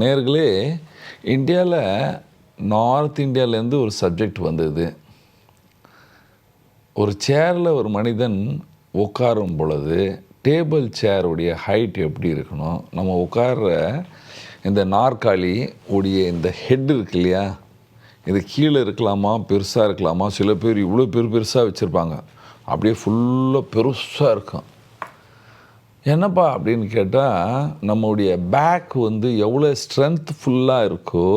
நேர்களே இந்தியாவில் நார்த் இந்தியாவிலேருந்து ஒரு சப்ஜெக்ட் வந்தது. ஒரு சேரில் ஒரு மனிதன் உட்காரும் பொழுது டேபிள் சேருடைய ஹைட் எப்படி இருக்கணும்? நம்ம உட்கார்ற இந்த நாற்காலி உடைய இந்த ஹெட் இருக்கு இல்லையா? இது கீழே இருக்கலாமா? பெருசாக இருக்கலாமா? சில பேர் இவ்வளோ பெரு பெருசாக வச்சுருப்பாங்க. அப்படியே ஃபுல்லாக பெருசாக இருக்கும். என்னப்பா அப்படின்னு கேட்டால் நம்முடைய பேக் வந்து எவ்வளோ ஸ்ட்ரென்த் ஃபுல்லாக இருக்கோ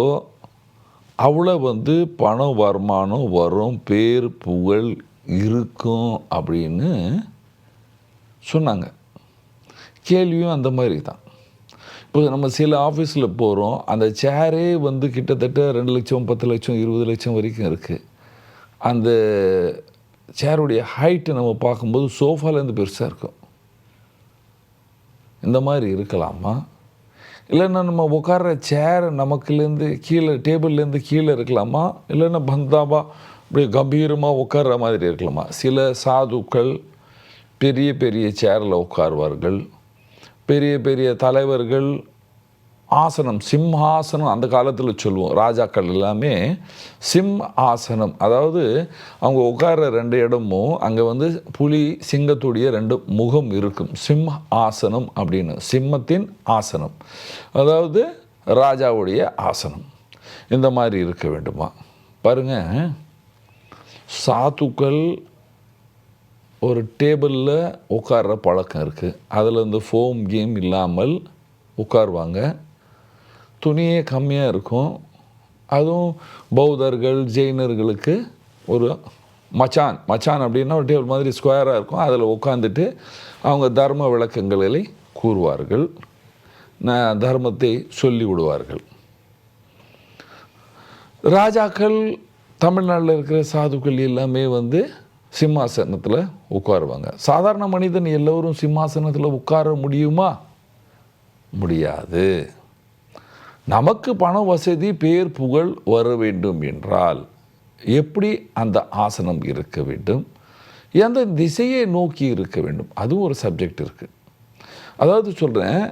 அவ்வளோ வந்து பணம் வருமானம் வரும் பேர் புகழ் இருக்கும் அப்படின்னு சொன்னாங்க. கேள்வியும் அந்த மாதிரி தான் இப்போ நம்ம சில ஆஃபீஸில் போகிறோம் அந்த சேரே வந்து கிட்டத்தட்ட ரெண்டு லட்சம் பத்து லட்சம் இருபது லட்சம் வரைக்கும் இருக்குது அந்த சேருடைய ஹைட்டு நம்ம பார்க்கும்போது சோஃபாலேருந்து பெருசாக இருக்கும். இந்த மாதிரி இருக்கலாமா? இல்லைன்னா நம்ம உட்கார்ற சேர் நமக்குலேருந்து கீழே டேபிள்லேருந்து கீழே இருக்கலாமா? இல்லைன்னா பந்தாபா இப்படி கம்பீரமாக உட்கார்ற மாதிரி இருக்கலாமா? சில சாதுக்கள் பெரிய பெரிய சேரில் உட்காருவார்கள். பெரிய பெரிய தலைவர்கள் ஆசனம் சிம்ஹாசனம் அந்த காலத்தில் சொல்லுவோம். ராஜாக்கள் எல்லாமே சிம் ஆசனம் அதாவது அவங்க உட்கார ரெண்டு இடமும் அங்கே வந்து புலி சிங்கத்துடைய ரெண்டு முகம் இருக்கும். சிம் ஆசனம் அப்படின்னு. சிம்மத்தின் ஆசனம். அதாவது ராஜாவுடைய ஆசனம். இந்த மாதிரி இருக்க வேண்டுமா? பாருங்க. சாத்துக்கள் ஒரு டேபிளில் உட்கார்ற பழக்கம் இருக்குது அதில் இந்த ஃபோம் கேம் இல்லாமல் உட்காருவாங்க. துணியே கம்மியாக இருக்கும். அதுவும் பௌத்தர்கள் ஜெயினர்களுக்கு ஒரு மச்சான் மச்சான் அப்படின்னா ஒரு டேபிள் மாதிரி ஸ்கொயராக இருக்கும். அதில் உட்காந்துட்டு அவங்க தர்ம விளக்கங்களை கூறுவார்கள். தர்மத்தை சொல்லி விடுவார்கள். ராஜாக்கள் தமிழ்நாட்டில் இருக்கிற சாதுக்கள் எல்லாமே வந்து சிம்மாசனத்தில் உட்காருவாங்க. சாதாரண மனிதன் எல்லோரும் சிம்மாசனத்தில் உட்கார முடியுமா? முடியாது. நமக்கு பண வசதி பேர் புகழ் வர வேண்டும் என்றால் எப்படி அந்த ஆசனம் இருக்க வேண்டும்? எந்த திசையை நோக்கி இருக்க வேண்டும்? அதுவும் ஒரு சப்ஜெக்ட் இருக்குது அதாவது சொல்கிறேன்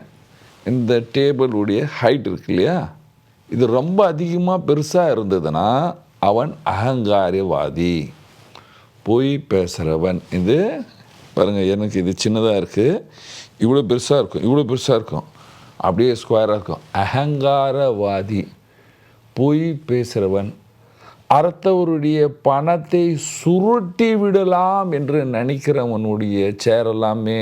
இந்த டேபிளுடைய ஹைட் இருக்கு இல்லையா? இது ரொம்ப அதிகமாக பெருசாக இருந்ததுன்னா அவன் அகங்காரவாதி. போய் பேசுகிறவன் இது பாருங்கள் எனக்கு இது சின்னதாக இருக்குது இவ்வளோ பெருசாக இருக்கும் இவ்வளோ பெருசாக இருக்கும். அப்படியே ஸ்கொயராக இருக்கும். அகங்காரவாதி. பொய் பேசுகிறவன் அடுத்தவருடைய பணத்தை சுருட்டி விடலாம் என்று நினைக்கிறவனுடைய சேரெல்லாமே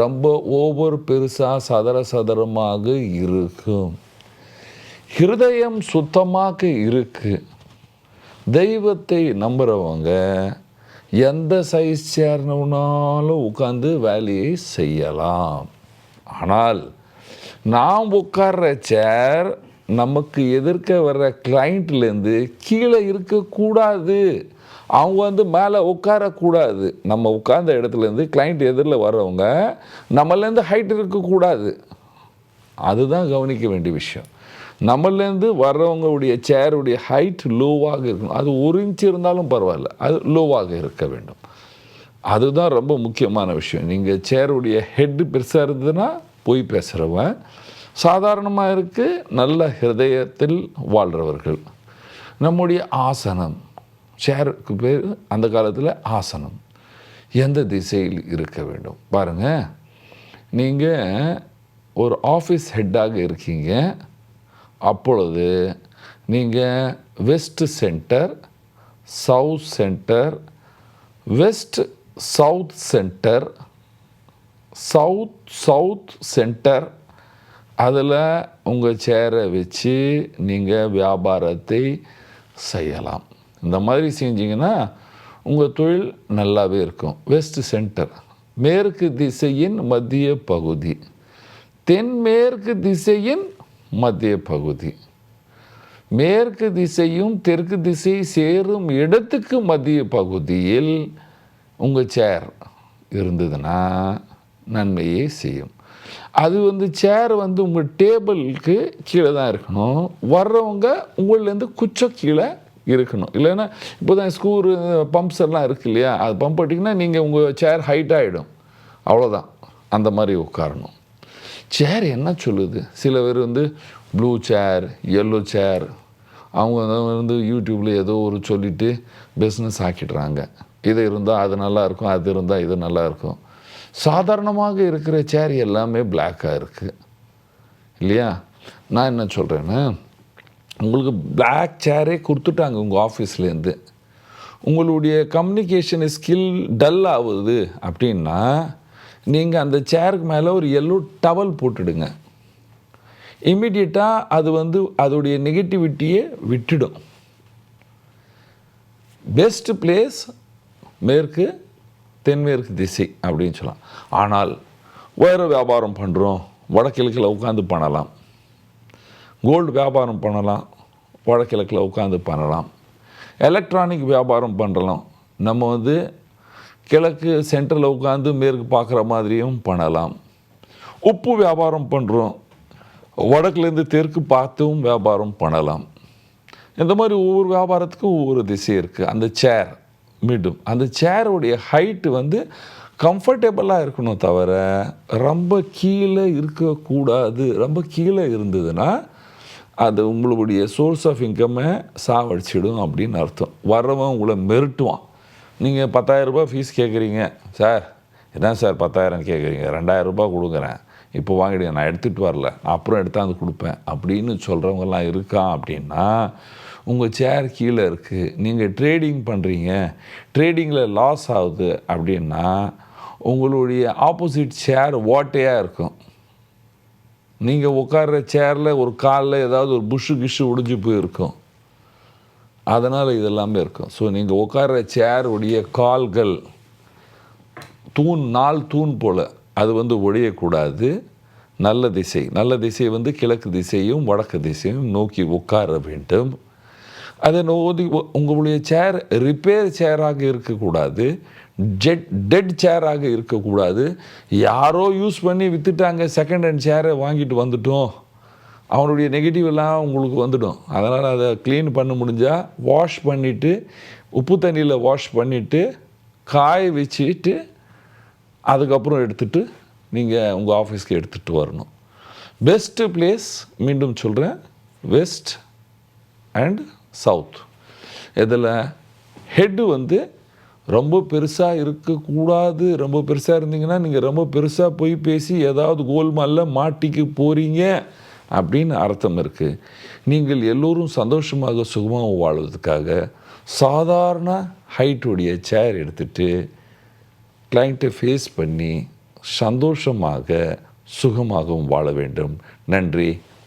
ரொம்ப ஓவர் பெருசாக சதர சதரமாக இருக்கும். ஹிருதயம் சுத்தமாக இருக்குது தெய்வத்தை நம்புகிறவங்க எந்த சைஸ் சேர்னவனாலும் உட்காந்து வேலையை செய்யலாம். ஆனால் நாம் உட்கார்ற சேர் நமக்கு எதிர்க்க வர்ற கிளைண்ட்லேருந்து கீழே இருக்கக்கூடாது. அவங்க வந்து மேலே உட்காரக்கூடாது. நம்ம உட்கார்ந்த இடத்துலேருந்து கிளைண்ட் எதிரில் வர்றவங்க நம்மளேருந்து ஹைட் இருக்கக்கூடாது. அதுதான் கவனிக்க வேண்டிய விஷயம். நம்மளேருந்து வர்றவங்களுடைய சேருடைய ஹைட் லோவாக இருக்கணும். அது ஒரு இன்ச் இருந்தாலும் பரவாயில்ல. அது லோவாக இருக்க வேண்டும். அதுதான் ரொம்ப முக்கியமான விஷயம். நீங்கள் சேருடைய ஹெட்டு பெருசாக இருந்ததுன்னா போய் பேசுகிறவன் சாதாரணமாக இருக்குது நல்ல ஹிருதயத்தில் வாழ்கிறவர்கள் நம்முடைய ஆசனம் சேருக்கு பேர் அந்த காலத்தில் ஆசனம். எந்த திசையில் இருக்க வேண்டும்? பாருங்கள் நீங்கள் ஒரு ஆஃபீஸ் ஹெட்டாக இருக்கீங்க. அப்பொழுது நீங்கள் west centre south centre west south centre south south centre அதில் உங்கள் சேரை வச்சு நீங்கள் வியாபாரத்தை செய்யலாம். இந்த மாதிரி செஞ்சிங்கன்னா உங்கள் தொழில் நல்லாவே இருக்கும். வெஸ்ட் சென்டர் மேற்கு திசையின் மத்திய பகுதி. தென்மேற்கு திசையின் மத்திய பகுதி. மேற்கு திசையும் தெற்கு திசை சேரும் இடத்துக்கு மத்திய பகுதியில் உங்கள் சேர் இருந்ததுன்னா நன்மையை செய்யும். அது வந்து சேர் வந்து உங்கள் டேபிளுக்கு கீழே தான் இருக்கணும். வர்றவங்க உங்கள்லேருந்து குச்சம் கீழே இருக்கணும். இல்லைன்னா இப்போ தான் ஸ்கூரு பம்ப்ஸ் எல்லாம் இருக்கு இல்லையா? அது பம்ப் அட்டிங்கன்னா நீங்கள் உங்கள் சேர் ஹைட் ஆகிடும் அவ்வளோதான் அந்த மாதிரி உட்காரணும். சேர் என்ன சொல்லுது? சில பேர் வந்து ப்ளூ சேர் எல்லோ சேர் அவங்க வந்து- வந்து யூடியூப்பில் ஏதோ ஒரு சொல்லிவிட்டு பிஸ்னஸ் ஆக்கிடுறாங்க. இது இருந்தால் அது நல்லாயிருக்கும் அது இருந்தால் இது நல்லாயிருக்கும் சாதாரணமாக இருக்கிற சேர் எல்லாமே பிளாக்காக இருக்குது இல்லையா? நான் என்ன சொல்கிறேன்னா உங்களுக்கு பிளாக் சேரே கொடுத்துட்டாங்க உங்கள் ஆஃபீஸ்லேருந்து உங்களுடைய கம்யூனிகேஷன் ஸ்கில் டல் ஆகுது அப்படின்னா நீங்கள் அந்த சேருக்கு மேலே ஒரு எல்லோ டவல் போட்டுடுங்க. இம்மிடியட்டாக அது வந்து அதோடைய நெகட்டிவிட்டியை விட்டுடும். பெஸ்ட் பிளேஸ் மேற்கு தென்மேற்கு திசை அப்படின்னு சொல்லலாம். ஆனால் வேறு வியாபாரம் பண்ணுறோம் வடகிழக்கில் உட்காந்து பண்ணலாம். கோல்டு வியாபாரம் பண்ணலாம் வடகிழக்கில் உட்காந்து பண்ணலாம். எலக்ட்ரானிக் வியாபாரம் பண்ணலாம். நம்ம வந்து கிழக்கு சென்ட்ரலில் உட்காந்து மேற்கு பார்க்குற மாதிரியும் பண்ணலாம். உப்பு வியாபாரம் பண்ணுறோம் வடக்குலேருந்து தெற்கு பார்த்தும் வியாபாரம் பண்ணலாம். இந்த மாதிரி ஒவ்வொரு வியாபாரத்துக்கும் ஒவ்வொரு திசை இருக்குது அந்த சேர் மீண்டும். அந்த சேருடைய ஹைட்டு வந்து கம்ஃபர்டபுளாக இருக்கணும் தவிர ரொம்ப கீழே இருக்கக்கூடாது. ரொம்ப கீழே இருந்ததுன்னா அது உங்களுடைய சோர்ஸ் ஆஃப் இன்கம்மை சாவடிச்சிடும் அப்படின்னு அர்த்தம். வர்றவன் உங்களை மிரட்டுவான். நீங்கள் பத்தாயிரம் ரூபாய் ஃபீஸ் கேட்குறீங்க சார் என்ன சார் பத்தாயிரம் கேட்குறீங்க ரெண்டாயிரம் ரூபாய் கொடுக்குறேன் இப்போ வாங்கிடுங்க நான் எடுத்துகிட்டு வரல. அப்புறம் எடுத்தாந்து கொடுப்பேன். அப்படின்னு சொல்கிறவங்கலாம் இருக்கான் அப்படின்னா உங்கள் சேர் கீழே இருக்குது நீங்கள் ட்ரேடிங் பண்ணுறீங்க ட்ரேடிங்கில் லாஸ் ஆகுது அப்படின்னா உங்களுடைய ஆப்போசிட் சேர் ஓட்டையாக இருக்கும். நீங்கள் உட்கார்ற சேரில் ஒரு காலில் ஏதாவது ஒரு புஷ்ஷு கிஷ்ஷு ஒடிஞ்சு போயிருக்கும். அதனால் இதெல்லாமே இருக்கும். ஸோ நீங்கள் உட்கார்ற சேருடைய கால்கள் தூண் நாள் தூண் போல் அது வந்து ஒழியக்கூடாது நல்ல திசை. நல்ல திசை வந்து கிழக்கு திசையும் வடக்கு திசையும் நோக்கி உட்கார வேண்டும். அதை நோதி உங்களுடைய சேர் ரிப்பேர் சேராக இருக்கக்கூடாது. ஜெட் டெட் சேராக இருக்கக்கூடாது. யாரோ யூஸ் பண்ணி விற்றுட்டாங்க செகண்ட் ஹேண்ட் சேரை வாங்கிட்டு வந்துட்டோம். அவனுடைய நெகட்டிவ் எல்லாம் உங்களுக்கு வந்துடும். அதனால் அதை க்ளீன் பண்ண முடிஞ்சால் வாஷ் பண்ணிவிட்டு உப்பு தண்ணியில் வாஷ் பண்ணிவிட்டு காய வச்சுட்டு அதுக்கப்புறம் எடுத்துகிட்டு நீங்கள் உங்கள் ஆஃபீஸ்க்கு எடுத்துகிட்டு வரணும். பெஸ்ட்டு பிளேஸ் மீண்டும் சொல்கிறேன் வெஸ்ட் அண்ட் சவுத். இதில் ஹெட்டு வந்து ரொம்ப பெருசாக இருக்கக்கூடாது. ரொம்ப பெருசாக இருந்தீங்கன்னா நீங்கள் ரொம்ப பெருசாக போய் பேசி ஏதாவது கோல்மாலில் மாட்டிக்கு போகிறீங்க அப்படின்னு அர்த்தம் இருக்குது நீங்கள் எல்லோரும் சந்தோஷமாக சுகமாக வாழ்வதற்காக சாதாரண ஹைட்டுடைய சேர் எடுத்துகிட்டு கிளைண்ட்டை ஃபேஸ் பண்ணி சந்தோஷமாக சுகமாகவும் வாழ வேண்டும். நன்றி.